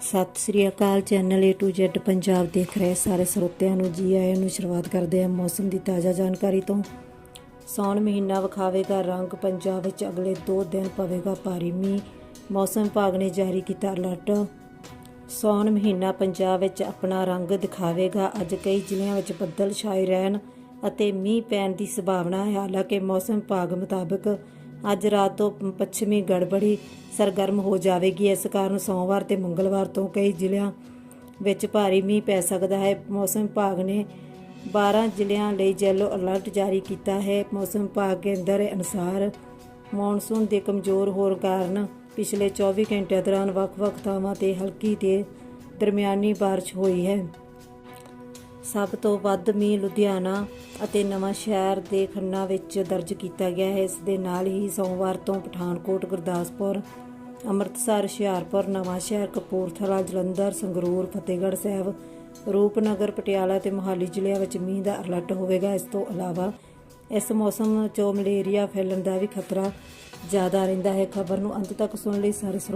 ਸਤਿ ਸ੍ਰੀ ਅਕਾਲ channel A to Z Punjab ਦੇਖ ਰਹੇ ਸਾਰੇ ਸਰੋਤਿਆਂ ਨੂੰ ਜੀ ਆਇਆਂ ਨੂੰ ਸ਼ੁਰੂਆਤ ਕਰਦੇ ਹਾਂ ਮੌਸਮ ਦੀ ਤਾਜ਼ਾ ਜਾਣਕਾਰੀ ਤੋਂ। ਸੌਣ ਮਹੀਨਾ ਵਿਖਾਵੇਗਾ ਰੰਗ, ਪੰਜਾਬ ਵਿੱਚ ਅਗਲੇ 2 ਦਿਨ ਪਵੇਗਾ ਭਾਰੀ ਮੀਂਹ। ਮੌਸਮ ਵਿਭਾਗ ਨੇ ਜਾਰੀ ਕੀਤਾ ਅਲਰਟ। ਸੌਣ ਮਹੀਨਾ ਪੰਜਾਬ ਵਿੱਚ ਆਪਣਾ ਰੰਗ ਦਿਖਾਵੇਗਾ। ਅੱਜ ਕਈ ਜ਼ਿਲ੍ਹਿਆਂ ਵਿੱਚ ਬੱਦਲ ਛਾਏ ਰਹਿਣ ਅਤੇ ਮੀਂਹ ਪੈਣ ਦੀ ਸੰਭਾਵਨਾ ਹੈ। ਹਾਲਾਂਕਿ ਮੌਸਮ ਵਿਭਾਗ ਮੁਤਾਬਕ ਅੱਜ ਰਾਤ ਤੋਂ ਪੱਛਮੀ ਗੜਬੜੀ ਸਰਗਰਮ ਹੋ ਜਾਵੇਗੀ। ਇਸ ਕਾਰਨ ਸੋਮਵਾਰ ਤੇ ਮੰਗਲਵਾਰ ਤੋਂ ਕਈ ਜ਼ਿਲ੍ਹਿਆਂ ਵਿੱਚ ਭਾਰੀ ਮੀਂਹ ਪੈ ਸਕਦਾ ਹੈ। ਮੌਸਮ ਵਿਭਾਗ ਨੇ 12 ਜ਼ਿਲ੍ਹਿਆਂ ਲਈ ਯੈਲੋ ਅਲਰਟ ਜਾਰੀ ਕੀਤਾ ਹੈ। ਮੌਸਮ ਵਿਭਾਗ ਕੇਂਦਰ ਅਨੁਸਾਰ ਮੌਨਸੂਨ ਦੇ ਕਮਜ਼ੋਰ ਹੋਣ ਕਾਰਨ ਪਿਛਲੇ 24 ਘੰਟਿਆਂ ਦੌਰਾਨ ਵੱਖ-ਵੱਖ ਥਾਵਾਂ ਤੇ ਹਲਕੀ ਤੇ ਦਰਮਿਆਨੀ ਬਾਰਿਸ਼ ਹੋਈ ਹੈ। ਸਭ ਤੋਂ ਵੱਧ ਮੀਂਹ ਲੁਧਿਆਣਾ ਅਤੇ ਨਵਾਂ ਸ਼ਹਿਰ ਦੇ ਖੰਨਾ ਵਿੱਚ ਦਰਜ ਕੀਤਾ ਗਿਆ ਹੈ। ਇਸ ਦੇ ਨਾਲ ਹੀ ਸੋਮਵਾਰ ਤੋਂ ਪਠਾਨਕੋਟ, ਗੁਰਦਾਸਪੁਰ, ਅੰਮ੍ਰਿਤਸਰ, ਹੁਸ਼ਿਆਰਪੁਰ, ਨਵਾਂ ਸ਼ਹਿਰ, ਕਪੂਰਥਲਾ, ਜਲੰਧਰ, ਸੰਗਰੂਰ, ਫਤਿਹਗੜ੍ਹ ਸਾਹਿਬ, ਰੂਪਨਗਰ, ਪਟਿਆਲਾ ਤੇ ਮੋਹਾਲੀ ਜ਼ਿਲ੍ਹਿਆਂ ਵਿੱਚ ਮੀਂਹ ਦਾ ਅਲਰਟ ਹੋਵੇਗਾ। ਇਸ ਤੋਂ ਇਲਾਵਾ ਇਸ ਮੌਸਮ 'ਚੋਂ ਮਲੇਰੀਆ ਫੈਲਣ ਦਾ ਵੀ ਖਤਰਾ ਜ਼ਿਆਦਾ ਰਹਿੰਦਾ ਹੈ। ਖਬਰ ਨੂੰ ਅੰਤ ਤੱਕ ਸੁਣ ਲਈ ਸਾਰੇ ਸਰੋ